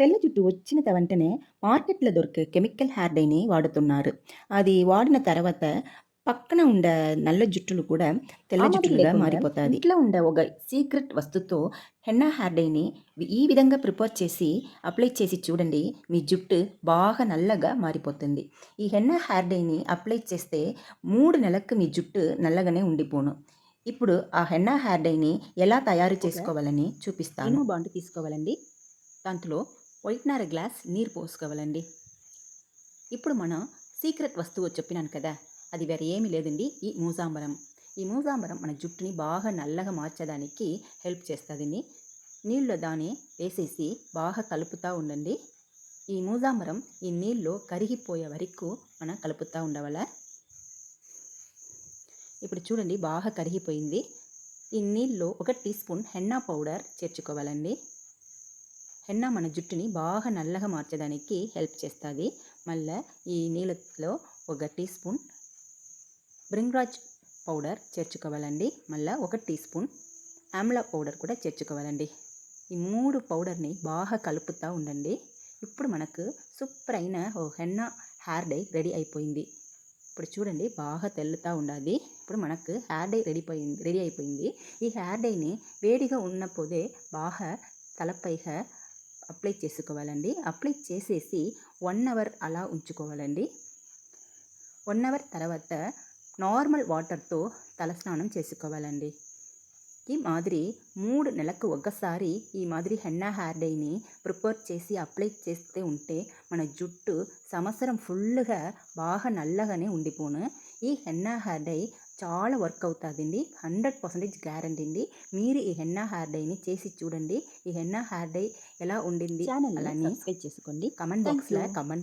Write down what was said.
తెల్ల జుట్టు వచ్చిన వెంటనే మార్కెట్‌లో దొరికే కెమికల్ హెయిర్ డైని వాడుతున్నారు. అది వాడిన తర్వాత పక్కన ఉండే నల్ల జుట్టులు కూడా తెల్ల జుట్టులుగా మారిపోతాది. ఇంట్లో ఉండే ఒక సీక్రెట్ వస్తుతో హెన్నా హెయిర్ డైని ఈ విధంగా ప్రిపేర్ చేసి అప్లై చేసి చూడండి. మీ జుట్టు బాగా నల్లగా మారిపోతుంది. ఈ హెన్నా హెయిర్ డైని అప్లై చేస్తే 3 నెలలకు మీ జుట్టు నల్లగానే ఉండిపోను. ఇప్పుడు ఆ హెన్నా హెయిర్ డైని ఎలా తయారు చేసుకోవాలని చూపిస్తాను. బాండు తీసుకోవాలండి. దాంట్లో వైట్‌నర్ గ్లాస్ నీరు పోసుకోవాలండి. ఇప్పుడు మనం సీక్రెట్ వస్తువు చెప్పినాను కదా! అది వేరే ఏమీ లేదండి. ఈ మూజాంబరం. ఈ మూజాంబరం మన జుట్టుని బాగా నల్లగా మార్చడానికి హెల్ప్ చేస్తుందండి నీళ్ళలో దాన్ని వేసేసి బాగా కలుపుతూ ఉండండి. ఈ మూజాంబరం ఈ నీళ్ళలో కరిగిపోయే వరకు మనం కలుపుతూ ఉండవల. ఇప్పుడు చూడండి బాగా కరిగిపోయింది. ఈ నీళ్ళలో ఒక టీ స్పూన్ హెన్నా పౌడర్ చేర్చుకోవాలండి. హెన్నా మన జుట్టుని బాగా నల్లగా మార్చడానికి హెల్ప్ చేస్తుంది మళ్ళీ ఈ నీళ్ళలో ఒక టీ స్పూన్ బ్రింగ్రాజ్ పౌడర్ చేర్చుకోవాలండి. మళ్ళీ ఒక టీ స్పూన్ ఆమ్లా పౌడర్ కూడా చేర్చుకోవాలండి. ఈ మూడు పౌడర్‌ని బాగా కలుపుతూ ఉండండి. ఇప్పుడు మనకు సూపర్ అయిన ఓ హెన్నా హెయిర్ డై రెడీ అయిపోయింది. ఇప్పుడు చూడండి బాగా తెల్లుతూ ఉండాలి ఇప్పుడు మనకు హెయిర్ డై రెడీ పోయింది రెడీ అయిపోయింది. ఈ హెయిర్ డైని వేడిగా ఉన్నప్పుడే బాగా తలపైగా అప్లై చేసుకోవాలండి. అప్లై చేసేసి వన్ అవర్ అలా ఉంచుకోవాలండి. వన్ అవర్ తర్వాత నార్మల్ వాటర్‌తో తలస్నానం చేసుకోవాలండి. ఈ మాదిరి మూడు నెలలకు ఒక్కసారి ఈ మాదిరి హెన్నా హెయిర్ డైని ప్రిపేర్ చేసి అప్లై చేస్తే ఉంటే మన జుట్టు సంవత్సరం ఫుల్గా బాగా నల్లగానే ఉండిపోను. ఈ హెన్నా హెయిర్ డై చాలా వర్క్ అవుతాదండి. 100% గ్యారంటీ అండి. మీరు ఈ హెన్నా హెయిర్ డైని చేసి చూడండి. ఈ హెన్నా హెయిర్ డై ఎలా ఉండింది అలాని చేసుకోండి. కామెంట్ బాక్స్‌లో. కామెంట్